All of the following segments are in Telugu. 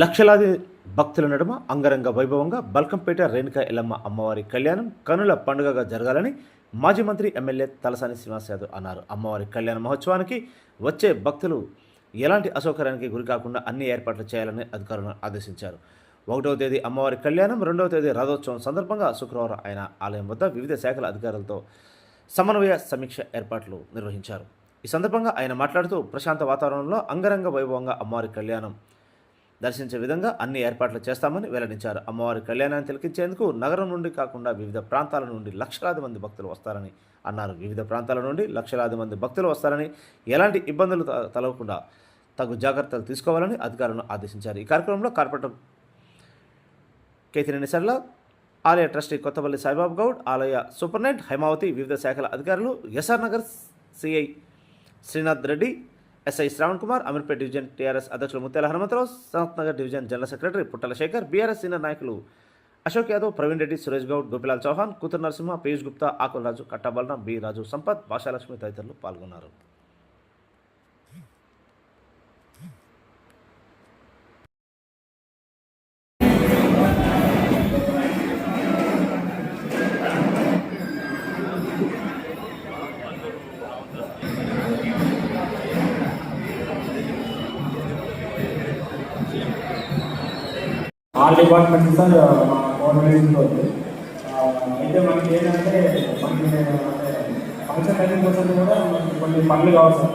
లక్షలాది భక్తుల నడుమ అంగరంగ వైభవంగా బల్కంపేట రేణుక ఎల్లమ్మ అమ్మవారి కళ్యాణం కనుల పండుగగా జరగాలని మాజీ మంత్రి ఎమ్మెల్యే తలసాని శ్రీనివాస్ యాదవ్ అన్నారు. అమ్మవారి కళ్యాణ మహోత్సవానికి వచ్చే భక్తులు ఎలాంటి అసౌకర్యానికి గురికాకుండా అన్ని ఏర్పాట్లు చేయాలని అధికారులను ఆదేశించారు. ఒకటవ తేదీ అమ్మవారి కళ్యాణం రెండవ తేదీ రథోత్సవం సందర్భంగా శుక్రవారం ఆయన ఆలయం వద్ద వివిధ శాఖల అధికారులతో సమన్వయ సమీక్ష ఏర్పాట్లు నిర్వహించారు. ఈ సందర్భంగా ఆయన మాట్లాడుతూ ప్రశాంత వాతావరణంలో అంగరంగ వైభవంగా అమ్మవారి కళ్యాణం దర్శించే విధంగా అన్ని ఏర్పాట్లు చేస్తామని వెల్లడించారు. అమ్మవారి కళ్యాణాన్ని తిలకించేందుకు నగరం నుండి కాకుండా వివిధ ప్రాంతాల నుండి లక్షలాది మంది భక్తులు వస్తారని అన్నారు. వివిధ ప్రాంతాల నుండి లక్షలాది మంది భక్తులు వస్తారని ఎలాంటి ఇబ్బందులు త- తలవకుండా తగు జాగ్రత్తలు తీసుకోవాలని అధికారులను ఆదేశించారు. ఈ కార్యక్రమంలో కార్పొరేటర్ కేతినేని సర్ల ఆలయ ట్రస్టీ కొత్తపల్లి సాయిబాబు గౌడ్ ఆలయ సూపరింటెండెంట్ హైమావతి వివిధ శాఖల అధికారులు SR Nagar CI Srinath Reddy SI Shravan Kumar Ameerpet division TRS అధ్యక్షులు Muthyala Hanumantha Rao Sanath Nagar division general secretary Puttala Shekar BRS senior నాయకులు అశోక్ యాదవ్ ప్రవీణ్ రెడ్డి సురేష్ గౌడ్ గోపిలాల్ చౌహాన్ కూతురు నరసింహ పీయూష్ గుప్తా ఆకుల రాజు కట్టాబలరాం బి రాజు సంపత్ భాషాలక్ష్మి తదితరులు పాల్గొన్నారు. ఆల్ డిపార్ట్మెంట్ సార్ మా గవర్నమెంట్ ఉంది. అయితే మనకి ఏంటంటే మనకి ఫంక్షన్ టైమింగ్ కోసం కూడా మనకి కొన్ని పనులు కావాలి సార్.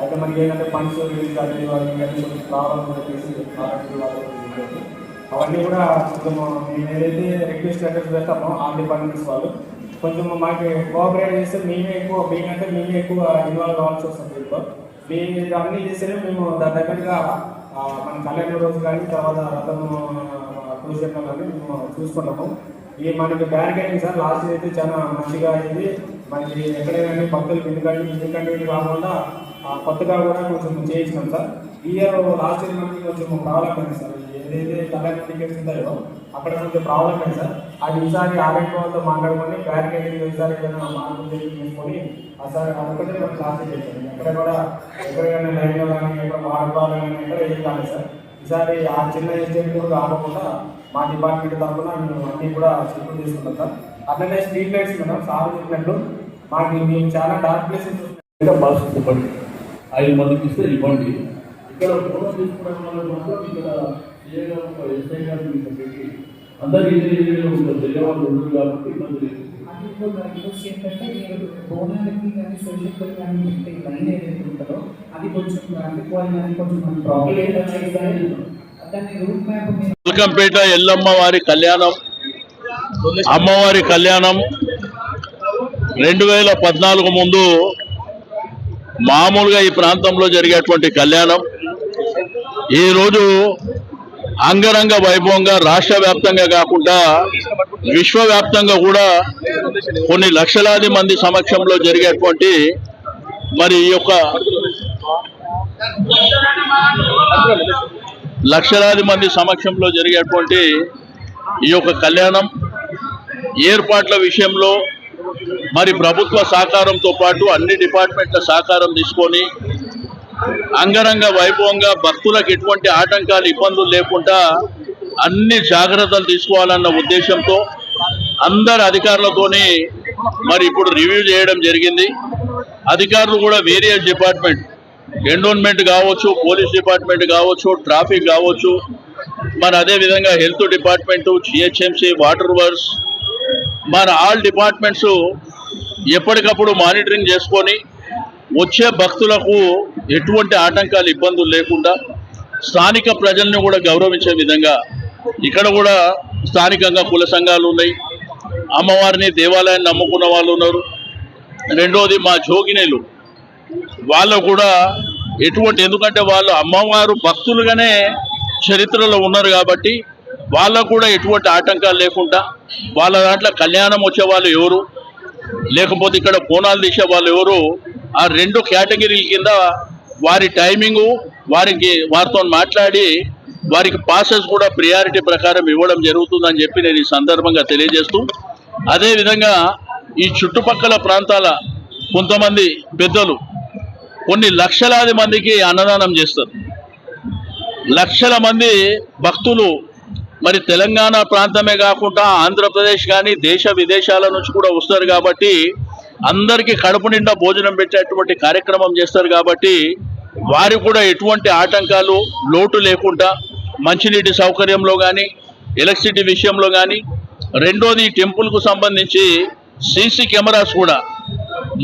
అయితే మనకి ఏంటంటే ఫండ్స్ రిలీజ్ అది ఇవన్నీ కొంచెం చేసి ప్రాబ్లమ్స్ అవన్నీ కూడా కొంచెం మేము ఏదైతే రిక్వెస్ట్ లెటర్స్ పెడతామో ఆల్ డిపార్ట్మెంట్స్ వాళ్ళు కొంచెం మాకు కోఆపరేట్ చేస్తే మేమే ఎక్కువ మేమంటే మేమే ఎక్కువ ఇన్వాల్వ్ కావాల్సి వస్తుంది దీంట్లో. మీరు అన్నీ చేస్తేనే మేము దాని దగ్గరగా మన కళ్యాణ రోజు కానీ తర్వాత రథం పూజలు కానీ మేము చూసుకుంటాము ఈ మనకి బ్యారికేడింగ్ సార్ లాస్ట్ అయితే చాలా మంచిగా అయింది. మనకి ఎక్కడైనా భక్తులు ఎందుకంటే ఎందుకంటే కాకుండా ఆ, కొత్తగా కూడా కొంచెం చేయించినాం సార్. ఈ ఇయర్ లాస్ట్ ఇయర్ మనకి కొంచెం ప్రాబ్లం అయింది సార్. ఏదైతే కళ్యాణ టికెట్స్ ఉంటాయో అక్కడ కొంచెం ప్రాబ్లం అయింది సార్? అది ఈసారి ఆర్ఎండ్ వాళ్ళతో మాట్లాడుకొని బ్యారికేడింగ్ ఈసారి ఏదైనా మార్పులు చేసుకొని ఆ సార్ అదొకటే మనం లాస్ట్ చేసాం ఎక్కడ కూడా ఎక్కడైనా లైన్లో కానీ ఎక్కడ వాడుకోవాలి కానీ ఎక్కడ ఏం కాలేదు సార్. ఈసారి ఆ చిన్న ఎస్టేట్ కూడా కాకుండా మా డిపార్ట్మెంట్ తరఫున మేము అన్ని కూడా చెప్పులు తీసుకుంటాం సార్. అట్లనే స్ట్రీట్ లైట్స్ మేడం సార్ చెప్పినట్టు మాకు మేము చాలా డార్క్ ప్లేసెస్ బస్ ఇవ్వండి ఐదు మందికి ఇస్తే ఇవ్వండి. ఇక్కడ ఫోటో తీసుకోవడం వల్ల మాత్రం ఇక్కడ తెలియవాళ్ళు కాబట్టి ఇబ్బంది లేదు. అందులో ఏంటంటే మీరు బోనాలకి కానీ కానీ పెట్టే లైన్ ఏదైతే ఉంటుందో అది కొంచెం కొంచెం ప్రాబ్లం మల్కంపేట ఎల్లమ్మ వారి కళ్యాణం అమ్మవారి కళ్యాణం రెండు వేల పద్నాలుగు ముందు మామూలుగా ఈ ప్రాంతంలో జరిగేటువంటి కళ్యాణం. ఈరోజు అంగరంగ వైభవంగా రాష్ట్ర వ్యాప్తంగా కాకుండా విశ్వవ్యాప్తంగా కూడా కొన్ని లక్షలాది మంది సమక్షంలో జరిగేటువంటి మరి ఈ యొక్క లక్షలాది మంది సమక్షంలో జరిగేటువంటి ఈ యొక్క కళ్యాణం ఏర్పాట్ల విషయంలో మరి ప్రభుత్వ సహకారంతో పాటు అన్ని డిపార్ట్మెంట్ల సహకారం తీసుకొని అంగరంగ వైభవంగా భక్తులకు ఎటువంటి ఆటంకాలు ఇబ్బందులు లేకుండా అన్ని జాగ్రత్తలు తీసుకోవాలన్న ఉద్దేశంతో అందరు అధికారులతోని మరి ఇప్పుడు రివ్యూ చేయడం జరిగింది. అధికారులు కూడా వేరియస్ డిపార్ట్మెంట్ ఎండోన్మెంట్ కావచ్చు పోలీస్ డిపార్ట్మెంట్ కావచ్చు ట్రాఫిక్ కావచ్చు మరి అదే విధంగా health department GHMC water works మన ఆల్ డిపార్ట్మెంట్స్ ఎప్పటికప్పుడు మానిటరింగ్ చేసుకొని వచ్చే భక్తులకు ఎటువంటి ఆటంకాలు ఇబ్బందులు లేకుండా స్థానిక ప్రజల్ని కూడా గౌరవించే విధంగా ఇక్కడ కూడా స్థానికంగా కుల సంఘాలు ఉన్నాయి. అమ్మవారిని దేవాలయాన్ని నమ్ముకున్న వాళ్ళు ఉన్నారు. రెండోది మా జోగినేలు. వాళ్ళు కూడా ఎటువంటి ఎందుకంటే వాళ్ళు అమ్మవారు భక్తులుగానే చరిత్రలో ఉన్నారు కాబట్టి వాళ్ళకు కూడా ఎటువంటి ఆటంకాలు లేకుండా వాళ్ళ దాంట్లో కళ్యాణం వచ్చే వాళ్ళు ఎవరు? లేకపోతే ఇక్కడ కోణాలు తీసే వాళ్ళు ఎవరు? ఆ రెండు కేటగిరీల కింద వారి టైమింగు వారికి వారితో మాట్లాడి వారికి పాసెస్ కూడా ప్రియారిటీ ప్రకారం ఇవ్వడం జరుగుతుందని చెప్పి నేను ఈ సందర్భంగా తెలియజేస్తూ అదేవిధంగా ఈ చుట్టుపక్కల ప్రాంతాల కొంతమంది పెద్దలు కొన్ని లక్షలాది మందికి అన్నదానం చేస్తారు. లక్షల మంది భక్తులు మరి తెలంగాణ ప్రాంతమే కాకుండా ఆంధ్రప్రదేశ్ కానీ దేశ విదేశాల నుంచి కూడా వస్తారు కాబట్టి అందరికీ కడుపు నిండా భోజనం పెట్టేటువంటి కార్యక్రమం చేస్తారు కాబట్టి వారికి కూడా ఎటువంటి ఆటంకాలు లోటు లేకుండా మంచినీటి సౌకర్యంలో కానీ ఎలక్ట్రిసిటీ విషయంలో కానీ రెండోది టెంపుల్కు సంబంధించి సీసీ కెమెరాస్ కూడా.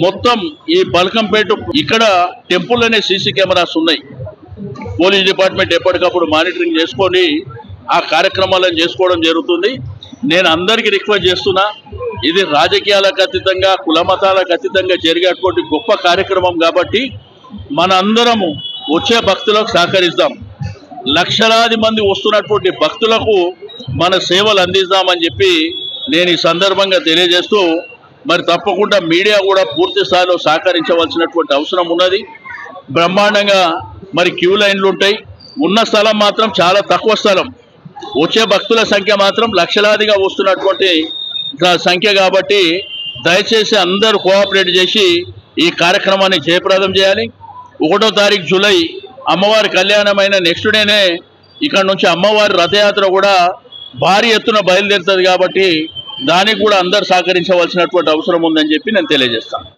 మొత్తం ఈ బల్కంపేట ఇక్కడ టెంపుల్ అనే సీసీ కెమెరాస్ ఉన్నాయి. పోలీస్ డిపార్ట్మెంట్ ఎప్పటికప్పుడు మానిటరింగ్ చేసుకొని ఆ కార్యక్రమాలను చేసుకోవడం జరుగుతుంది. నేను అందరికీ రిక్వెస్ట్ చేస్తున్నా ఇది రాజకీయాలకు అతీతంగా కులమతాలకు అతీతంగా జరిగేటువంటి గొప్ప కార్యక్రమం కాబట్టి మన అందరము వచ్చే భక్తులకు సహకరిద్దాం లక్షలాది మంది వస్తున్నటువంటి భక్తులకు మన సేవలు అందిద్దామని చెప్పి నేను ఈ సందర్భంగా తెలియజేస్తూ మరి తప్పకుండా మీడియా కూడా పూర్తి స్థాయిలో సహకరించవలసినటువంటి అవసరం ఉన్నది. బ్రహ్మాండంగా మరి క్యూ లైన్లు ఉంటాయి. ఉన్న స్థలం మాత్రం చాలా తక్కువ స్థలం. వచ్చే భక్తుల సంఖ్య మాత్రం లక్షలాదిగా వస్తున్నటువంటి సంఖ్య కాబట్టి దయచేసి అందరూ కోఆపరేట్ చేసి ఈ కార్యక్రమాన్ని జయప్రదం చేయాలి. ఒకటో తారీఖు జూలై అమ్మవారి కళ్యాణమైన నెక్స్ట్ డేనే ఇక్కడ నుంచి అమ్మవారి రథయాత్ర కూడా భారీ ఎత్తున బయలుదేరుతుంది కాబట్టి దానికి కూడా అందరు సహకరించవలసినటువంటి అవసరం ఉందని చెప్పి నేను తెలియజేస్తాను.